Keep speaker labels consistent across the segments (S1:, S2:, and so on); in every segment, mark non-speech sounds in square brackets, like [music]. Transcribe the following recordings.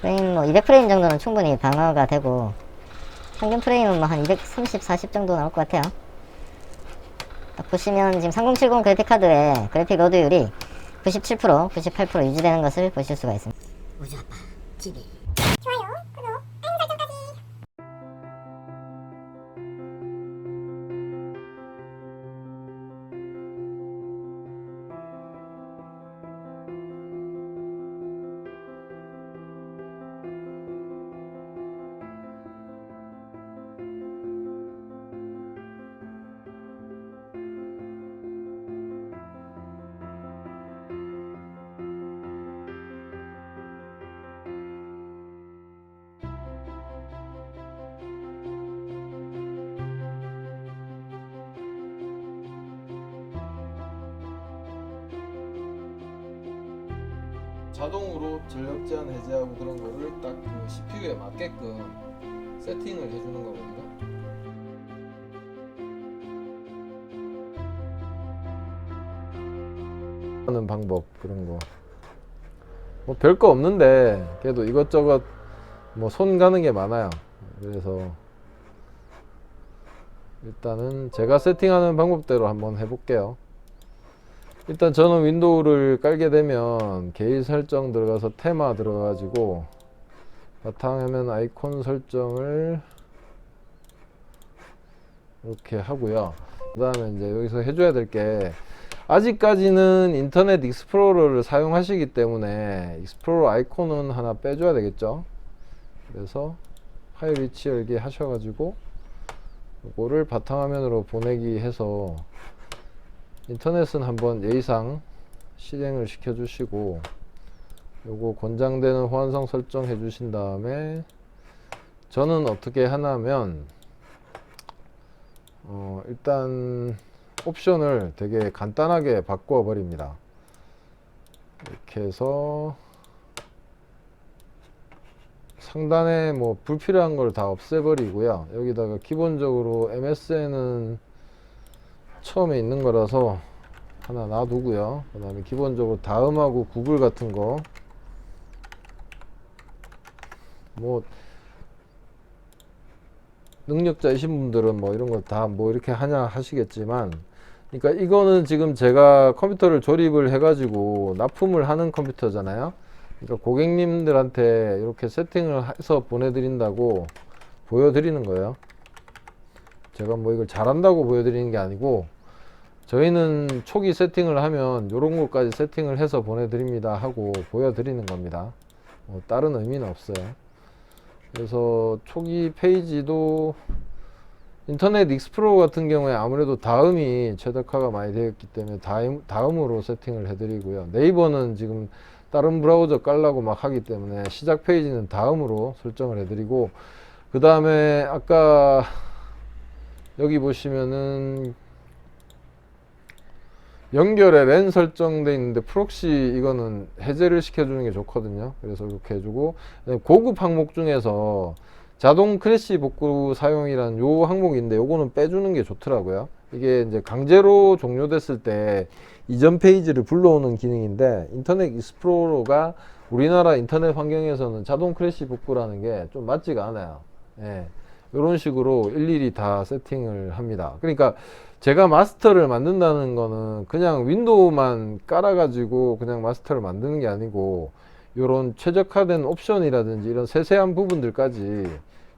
S1: 프레임 뭐 200프레임 정도는 충분히 방어가 되고 평균 프레임은 뭐 한 230, 40 정도 나올 것 같아요. 딱 보시면 지금 3070 그래픽카드의 그래픽 로드율이 97%, 98% 유지되는 것을 보실 수가 있습니다.
S2: 우주아빠 TV
S3: 자동으로 전력 제한 해제하고 그런 거를 딱 그 CPU에 맞게끔 세팅을 해주는 거거든요. 하는 방법 그런 거. 뭐 별거 없는데 그래도 이것저것 뭐 손 가는 게 많아요. 그래서 일단은 제가 세팅하는 방법대로 한번 해볼게요. 일단 저는 윈도우를 깔게 되면 개인 설정 들어가서 테마 들어가지고 바탕화면 아이콘 설정을 이렇게 하고요. 그 다음에 이제 여기서 해줘야 될 게 아직까지는 인터넷 익스플로러를 사용하시기 때문에 익스플로러 아이콘은 하나 빼줘야 되겠죠. 그래서 파일 위치 열기 하셔가지고 이거를 바탕화면으로 보내기 해서 인터넷은 한번 예의상 실행을 시켜 주시고 요거 권장되는 호환성 설정해 주신 다음에 저는 어떻게 하냐면 어 일단 옵션을 되게 간단하게 바꿔 버립니다. 이렇게 해서 상단에 뭐 불필요한 걸 다 없애 버리고요. 여기다가 기본적으로 MSN은 처음에 있는 거라서 하나 놔두고요. 그 다음에 기본적으로 다음하고 구글 같은 거 뭐 능력자이신 분들은 뭐 이런 거 다 뭐 이렇게 하냐 하시겠지만 그러니까 이거는 지금 제가 컴퓨터를 조립을 해 가지고 납품을 하는 컴퓨터잖아요. 그러니까 고객님들한테 이렇게 세팅을 해서 보내드린다고 보여드리는 거예요. 제가 뭐 이걸 잘한다고 보여드리는 게 아니고 저희는 초기 세팅을 하면 이런 것까지 세팅을 해서 보내드립니다 하고 보여드리는 겁니다. 뭐 다른 의미는 없어요. 그래서 초기 페이지도 인터넷 익스플로러 같은 경우에 아무래도 다음이 최적화가 많이 되어 있기 때문에 다음, 다음으로 세팅을 해드리고요. 네이버는 지금 다른 브라우저 깔라고 막 하기 때문에 시작 페이지는 다음으로 설정을 해드리고 그 다음에 아까 여기 보시면은 연결에 랜 설정돼 있는데 프록시 이거는 해제를 시켜주는 게 좋거든요. 그래서 이렇게 해주고 고급 항목 중에서 자동 크래시 복구 사용이란 요 항목인데 요거는 빼주는 게 좋더라고요. 이게 이제 강제로 종료됐을 때 이전 페이지를 불러오는 기능인데 인터넷 익스플로러가 우리나라 인터넷 환경에서는 자동 크래시 복구라는 게 좀 맞지가 않아요. 예. 이런 식으로 일일이 다 세팅을 합니다. 그러니까 제가 마스터를 만든다는 거는 그냥 윈도우만 깔아가지고 그냥 마스터를 만드는 게 아니고 이런 최적화된 옵션이라든지 이런 세세한 부분들까지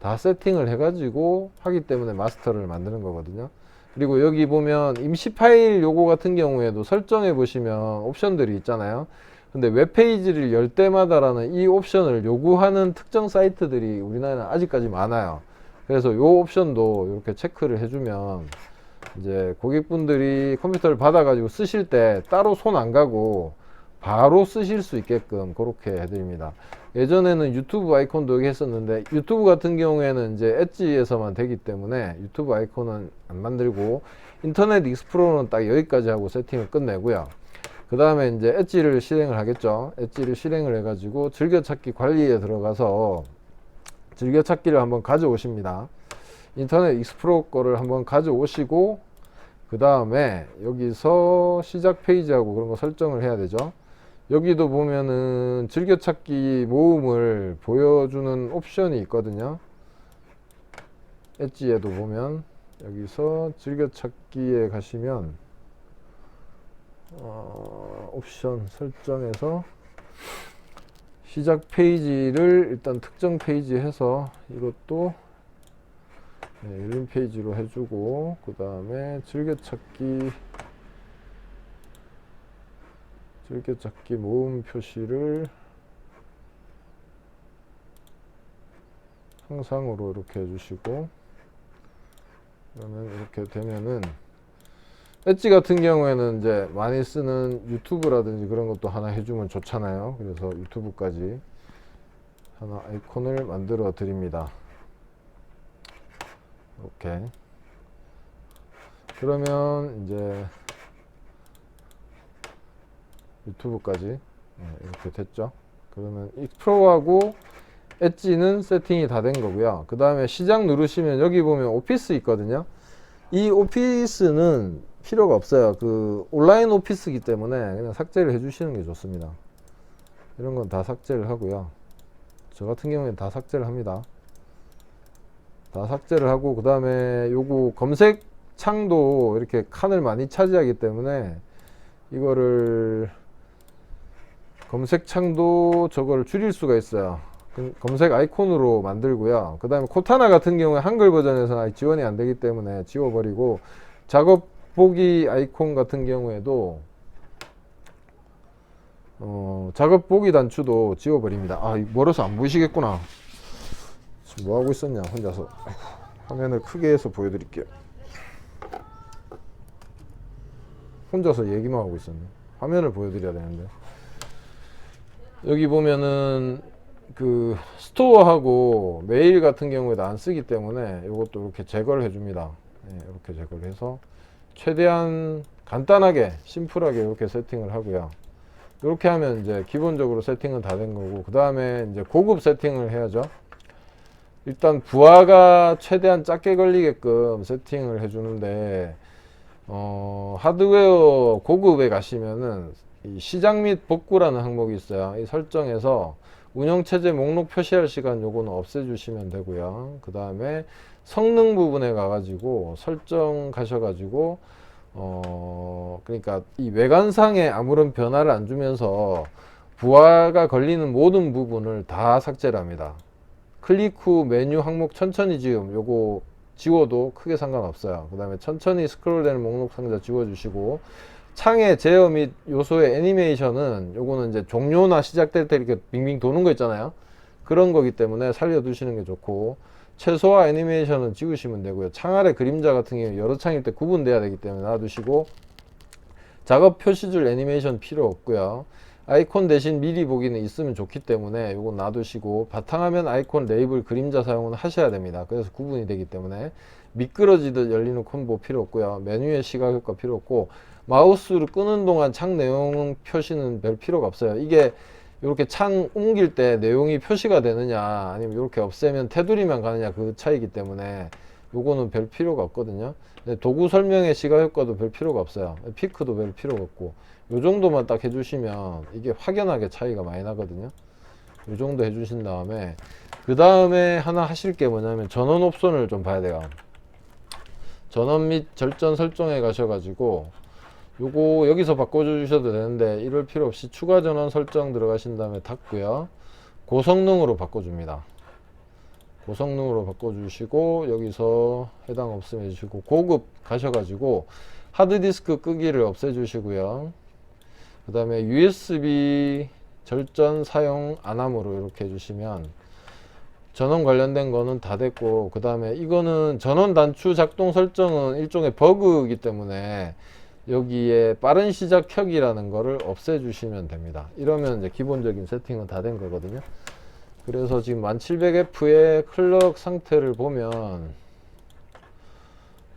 S3: 다 세팅을 해가지고 하기 때문에 마스터를 만드는 거거든요. 그리고 여기 보면 임시 파일 요거 같은 경우에도 설정해 보시면 옵션들이 있잖아요. 근데 웹페이지를 열 때마다라는 이 옵션을 요구하는 특정 사이트들이 우리나라는 아직까지 많아요. 그래서 요 옵션도 이렇게 체크를 해주면 이제 고객분들이 컴퓨터를 받아가지고 쓰실 때 따로 손 안 가고 바로 쓰실 수 있게끔 그렇게 해드립니다. 예전에는 유튜브 아이콘도 여기 했었는데 유튜브 같은 경우에는 이제 엣지에서만 되기 때문에 유튜브 아이콘은 안 만들고 인터넷 익스플로러는 딱 여기까지 하고 세팅을 끝내고요. 그 다음에 이제 엣지를 실행을 하겠죠. 엣지를 실행을 해가지고 즐겨찾기 관리에 들어가서 즐겨찾기를 한번 가져오십니다. 인터넷 익스플로러 거를 한번 가져오시고 그 다음에 여기서 시작 페이지하고 그런 거 설정을 해야 되죠. 여기도 보면은 즐겨찾기 모음을 보여주는 옵션이 있거든요. 엣지에도 보면 여기서 즐겨찾기에 가시면 어, 옵션 설정에서 시작 페이지를 일단 특정 페이지 해서 이것도 네, 열린 페이지로 해주고 그 다음에 즐겨찾기 즐겨찾기 모음 표시를 항상으로 이렇게 해주시고 그러면 이렇게 되면은 엣지 같은 경우에는 이제 많이 쓰는 유튜브라든지 그런 것도 하나 해주면 좋잖아요. 그래서 유튜브까지 하나 아이콘을 만들어 드립니다. 이렇게 그러면 이제 유튜브까지 네, 이렇게 됐죠. 그러면 이 프로하고 엣지는 세팅이 다 된 거고요. 그 다음에 시작 누르시면 여기 보면 오피스 있거든요. 이 오피스는 필요가 없어요. 그 온라인 오피스이기 때문에 그냥 삭제를 해주시는 게 좋습니다. 이런 건 다 삭제를 하고요. 저 같은 경우에는 다 삭제를 합니다. 다 삭제를 하고 그 다음에 요거 검색 창도 이렇게 칸을 많이 차지하기 때문에 이거를 검색 창도 저거를 줄일 수가 있어요. 그 검색 아이콘으로 만들고요. 그 다음에 코타나 같은 경우에 한글 버전에서는 지원이 안 되기 때문에 지워버리고 작업 보기 아이콘 같은 경우에도 어, 작업 보기 단추도 지워버립니다. 아, 이 멀어서 안 보이시겠구나. 뭐 하고 있었냐, 혼자서. 화면을 크게 해서 보여드릴게요. 혼자서 얘기만 하고 있었네. 화면을 보여드려야 되는데. 여기 보면은 그 스토어하고 메일 같은 경우에도 안 쓰기 때문에 이것도 이렇게 제거를 해줍니다. 네, 이렇게 제거를 해서 최대한 간단하게 심플하게 이렇게 세팅을 하고요. 이렇게 하면 이제 기본적으로 세팅은 다 된 거고 그 다음에 이제 고급 세팅을 해야죠. 일단 부하가 최대한 작게 걸리게끔 세팅을 해주는데 어, 하드웨어 고급에 가시면은 이 시작 및 복구라는 항목이 있어요. 이 설정에서 운영체제 목록 표시할 시간 요거는 없애주시면 되고요. 그 다음에 성능 부분에 가가지고 설정 가셔가지고 어 그러니까 이 외관상에 아무런 변화를 안 주면서 부하가 걸리는 모든 부분을 다 삭제를 합니다. 클릭 후 메뉴 항목 천천히 지움 요거 지워도 크게 상관없어요. 그 다음에 천천히 스크롤되는 목록 상자 지워주시고 창의 제어 및 요소의 애니메이션은 요거는 이제 종료나 시작될 때 이렇게 빙빙 도는 거 있잖아요. 그런 거기 때문에 살려두시는 게 좋고 최소화 애니메이션은 지우시면 되고요. 창 아래 그림자 같은 경우 여러 창일 때 구분돼야 되기 때문에 놔두시고 작업 표시줄 애니메이션 필요 없고요. 아이콘 대신 미리 보기는 있으면 좋기 때문에 요건 놔두시고 바탕화면 아이콘 레이블 그림자 사용은 하셔야 됩니다. 그래서 구분이 되기 때문에 미끄러지듯 열리는 콤보 필요 없고요. 메뉴의 시각 효과 필요 없고 마우스를 끄는 동안 창 내용 표시는 별 필요가 없어요. 이게 이렇게 창 옮길 때 내용이 표시가 되느냐 아니면 이렇게 없애면 테두리만 가느냐 그 차이기 때문에 요거는 별 필요가 없거든요. 도구 설명의 시각 효과도 별 필요가 없어요. 피크도 별 필요가 없고 요 정도만 딱 해주시면 이게 확연하게 차이가 많이 나거든요. 요 정도 해주신 다음에 그 다음에 하나 하실 게 뭐냐면 전원 옵션을 좀 봐야 돼요. 전원 및 절전 설정에 가셔가지고 요거 여기서 바꿔주셔도 되는데 이럴 필요 없이 추가 전원 설정 들어가신 다음에 닫고요. 고성능으로 바꿔줍니다. 고성능으로 바꿔주시고 여기서 해당 없음 해주시고 고급 가셔가지고 하드디스크 끄기를 없애주시고요. 그 다음에 USB 절전 사용 안함으로 이렇게 해주시면 전원 관련된 거는 다 됐고 그 다음에 이거는 전원 단추 작동 설정은 일종의 버그이기 때문에 여기에 빠른 시작 켜기라는 거를 없애주시면 됩니다. 이러면 이제 기본적인 세팅은 다 된 거거든요. 그래서 지금 1700F의 클럭 상태를 보면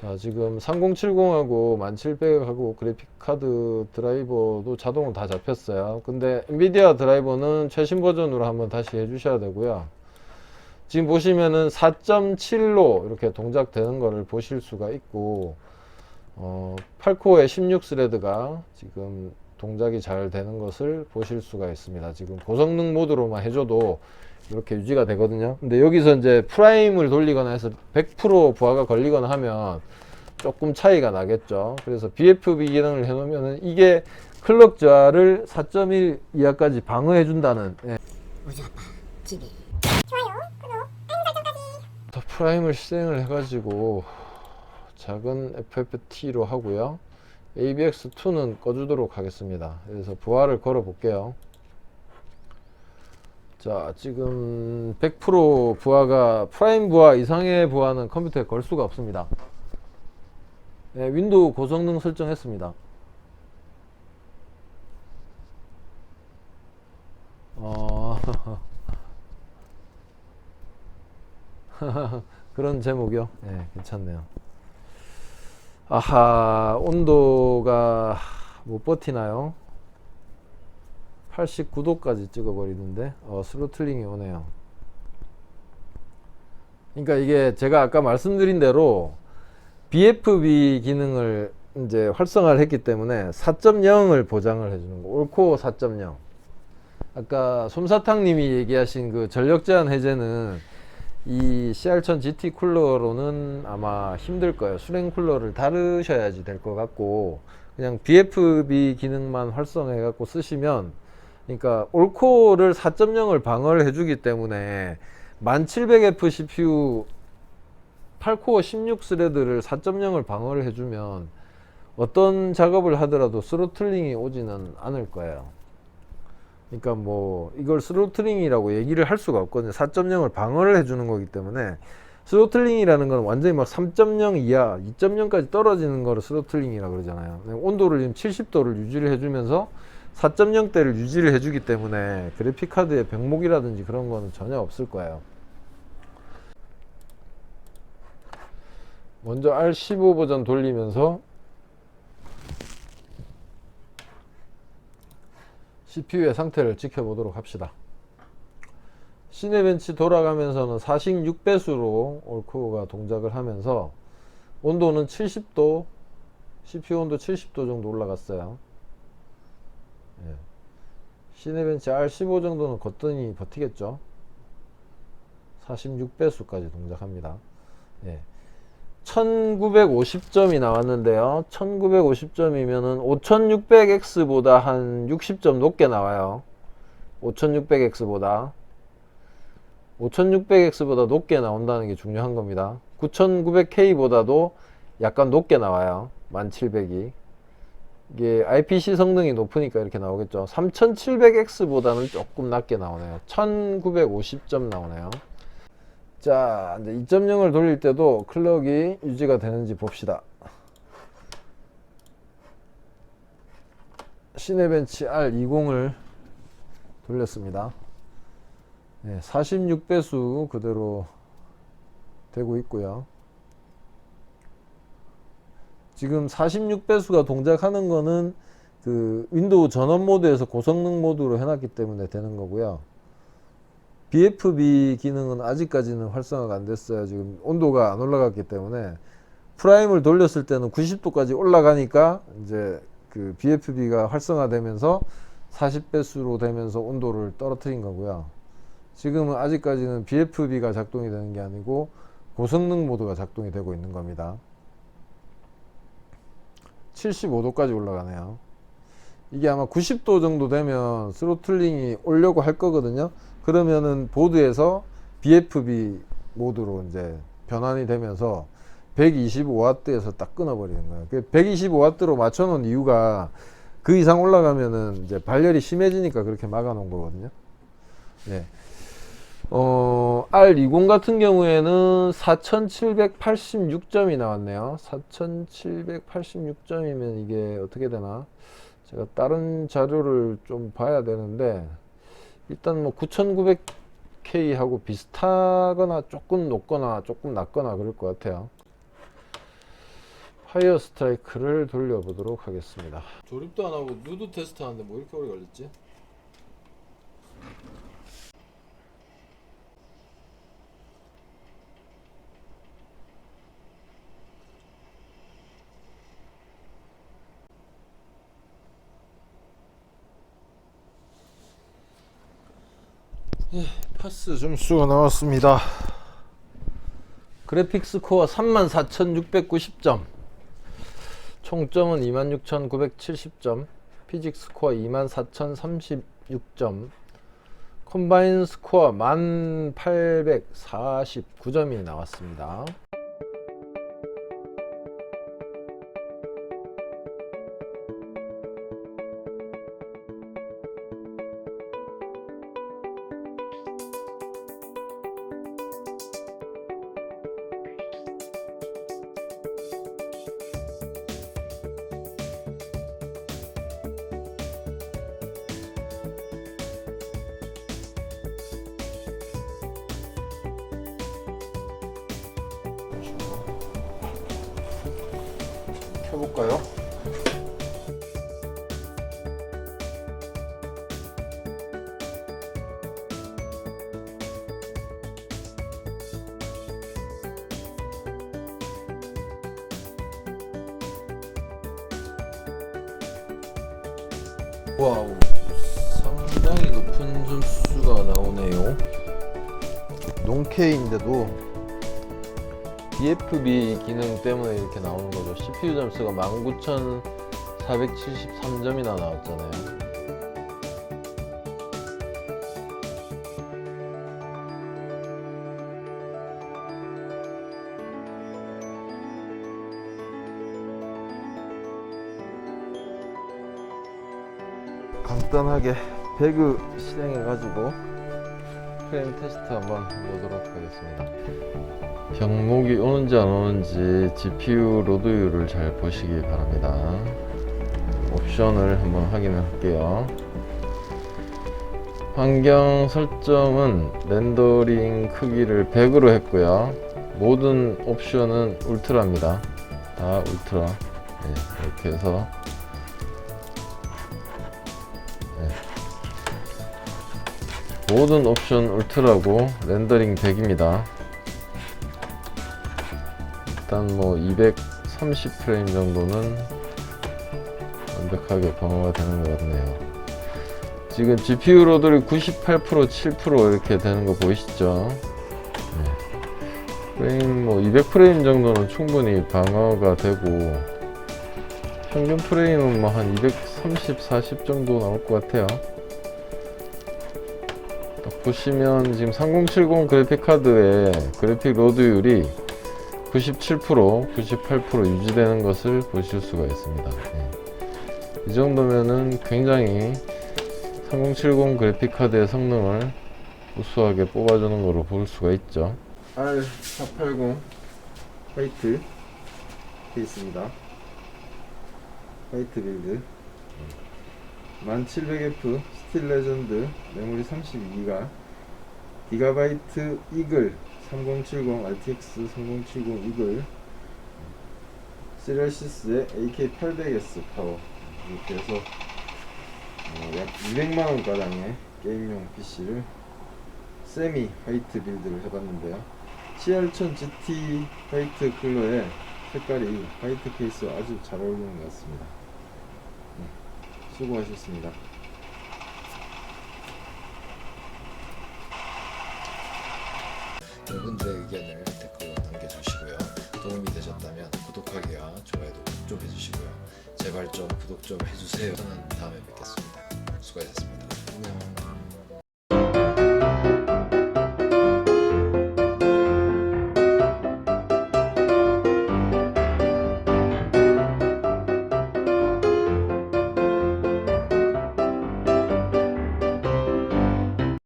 S3: 자 지금 3070하고 1700하고 그래픽 카드 드라이버도 자동으로 다 잡혔어요. 근데 엔비디아 드라이버는 최신 버전으로 한번 다시 해주셔야 되고요. 지금 보시면은 4.7로 이렇게 동작되는 거를 보실 수가 있고 어, 8코어의 16스레드가 지금 동작이 잘 되는 것을 보실 수가 있습니다. 지금 고성능 모드로만 해줘도 이렇게 유지가 되거든요. 근데 여기서 이제 프라임을 돌리거나 해서 100% 부하가 걸리거나 하면 조금 차이가 나겠죠. 그래서 BFB 기능을 해놓으면 이게 클럭 저하를 4.1 이하까지 방어해 준다는 예. 더 프라임을 실행을 해가지고 작은 FFT로 하고요. ABX2는 꺼주도록 하겠습니다. 그래서 부하를 걸어 볼게요. 자, 지금 100% 부하가 프라임 부하 이상의 부하는 컴퓨터에 걸 수가 없습니다. 네, 윈도우 고성능 설정했습니다. 어, [laughs] 그런 제목이요. 네, 괜찮네요. 아하, 온도가 못 버티나요? 89도까지 찍어버리는데, 어, 스로틀링이 오네요. 그러니까 이게 제가 아까 말씀드린 대로 BFB 기능을 이제 활성화를 했기 때문에 4.0을 보장을 해주는 거. 올코어 4.0. 아까 솜사탕님이 얘기하신 그 전력 제한 해제는 이 CR1000 GT 쿨러로는 아마 힘들 거예요. 수냉 쿨러를 다르셔야지 될 것 같고 그냥 BFB 기능만 활성화해 갖고 쓰시면 그러니까 올코어를 4.0을 방어를 해주기 때문에 1700F CPU 8코어 16 스레드를 4.0을 방어를 해주면 어떤 작업을 하더라도 스로틀링이 오지는 않을 거예요. 그러니까 뭐 이걸 스로틀링이라고 얘기를 할 수가 없거든요. 4.0을 방어를 해주는 거기 때문에 스로틀링이라는 건 완전히 막 3.0 이하, 2.0까지 떨어지는 거를 스로틀링이라고 그러잖아요. 온도를 지금 70도를 유지를 해주면서 4.0대를 유지를 해주기 때문에 그래픽 카드에 병목이라든지 그런 거는 전혀 없을 거예요. 먼저 R15 버전 돌리면서 CPU의 상태를 지켜보도록 합시다. 시네벤치 돌아가면서는 46배수로 올코어가 동작을 하면서 온도는 70도, CPU 온도 70도 정도 올라갔어요. 예. 시네벤치 R15 정도는 거뜬히 버티겠죠. 46배수까지 동작합니다. 예. 1950점이 나왔는데요. 1950점이면은 5600X보다 한 60점 높게 나와요. 5600X보다. 5600X보다 높게 나온다는 게 중요한 겁니다. 9900K보다도 약간 높게 나와요. 1700이. 이게 IPC 성능이 높으니까 이렇게 나오겠죠. 3700X보다는 조금 낮게 나오네요. 1950점 나오네요. 자, 이제 2.0을 돌릴 때도 클럭이 유지가 되는지 봅시다. 시네벤치 R20을 돌렸습니다. 네, 46배수 그대로 되고 있고요. 지금 46배수가 동작하는 거는 그 윈도우 전원 모드에서 고성능 모드로 해놨기 때문에 되는 거고요. BFB 기능은 아직까지는 활성화가 안 됐어요. 지금 온도가 안 올라갔기 때문에 프라임을 돌렸을 때는 90도까지 올라가니까 이제 그 BFB가 활성화되면서 40배수로 되면서 온도를 떨어뜨린 거고요. 지금은 아직까지는 BFB가 작동이 되는 게 아니고 고성능 모드가 작동이 되고 있는 겁니다. 75도까지 올라가네요. 이게 아마 90도 정도 되면 스로틀링이 오려고 할 거거든요. 그러면은 보드에서 BFB 모드로 이제 변환이 되면서 125W에서 딱 끊어버리는 거예요. 125W로 맞춰놓은 이유가 그 이상 올라가면은 이제 발열이 심해지니까 그렇게 막아놓은 거거든요. 네. 어, R20 같은 경우에는 4786점이 나왔네요. 4786점이면 이게 어떻게 되나? 제가 다른 자료를 좀 봐야 되는데, 일단 뭐 9900K하고 비슷하거나 조금 높거나 조금 낮거나 그럴 것 같아요. 파이어 스트라이크를 돌려보도록 하겠습니다. 조립도 안 하고 누드 테스트 하는데 뭐 이렇게 오래 걸렸지? 파스 점수가 나왔습니다. 그래픽 스 코어 34,690점. 총점은 26,970점. 피직스 스코어 24,036점. 컴바인 스코어 1,849점이 나왔습니다. 켜볼까요? 와우 상당히 높은 점수가 나오네요 농케인데도 DFB 기능 때문에 이렇게 나오는 거죠. CPU 점수가 19,473점이나 나왔잖아요. 간단하게 배그 실행해가지고 프레임 테스트 한번 해보도록 하겠습니다. 병목이 오는지 안 오는지 GPU 로드율을 잘 보시기 바랍니다. 옵션을 한번 확인을 할게요. 환경 설정은 렌더링 크기를 100으로 했고요. 모든 옵션은 울트라입니다. 다 울트라. 네, 이렇게 해서 모든 옵션 울트라고 렌더링 100입니다. 일단 뭐 230프레임 정도는 완벽하게 방어가 되는 것 같네요. 지금 GPU 로드를 98% 7% 이렇게 되는 거 보이시죠? 네. 프레임 뭐 200프레임 정도는 충분히 방어가 되고 평균 프레임은 뭐 한 230, 40 정도 나올 것 같아요. 딱 보시면 지금 3070 그래픽 카드의 그래픽 로드율이 97%, 98% 유지되는 것을 보실 수가 있습니다. 예. 이 정도면은 굉장히 3070 그래픽 카드의 성능을 우수하게 뽑아주는 거로 볼 수가 있죠. R480 화이트 케이스입니다. 화이트 빌드 1700F 스틸 레전드 메모리 32기가 기가바이트 이글 3070 RTX 3070 이글 시리얼 시스의 AK800S 파워. 이렇게 해서 어, 약 200만원 가량의 게임용 PC를 세미 화이트 빌드를 해봤는데요. CR1000 GT 화이트 컬러의 색깔이 화이트 케이스와 아주 잘 어울리는 것 같습니다. 네, 수고하셨습니다
S2: 여러분들의 의견을 댓글로 남겨주시고요. 도움이 되셨다면 구독하기와 좋아요도 꼭좀 해주시고요. 제발 좀 구독 좀 해주세요. 저는 다음에 뵙겠습니다. 수고하셨습니다.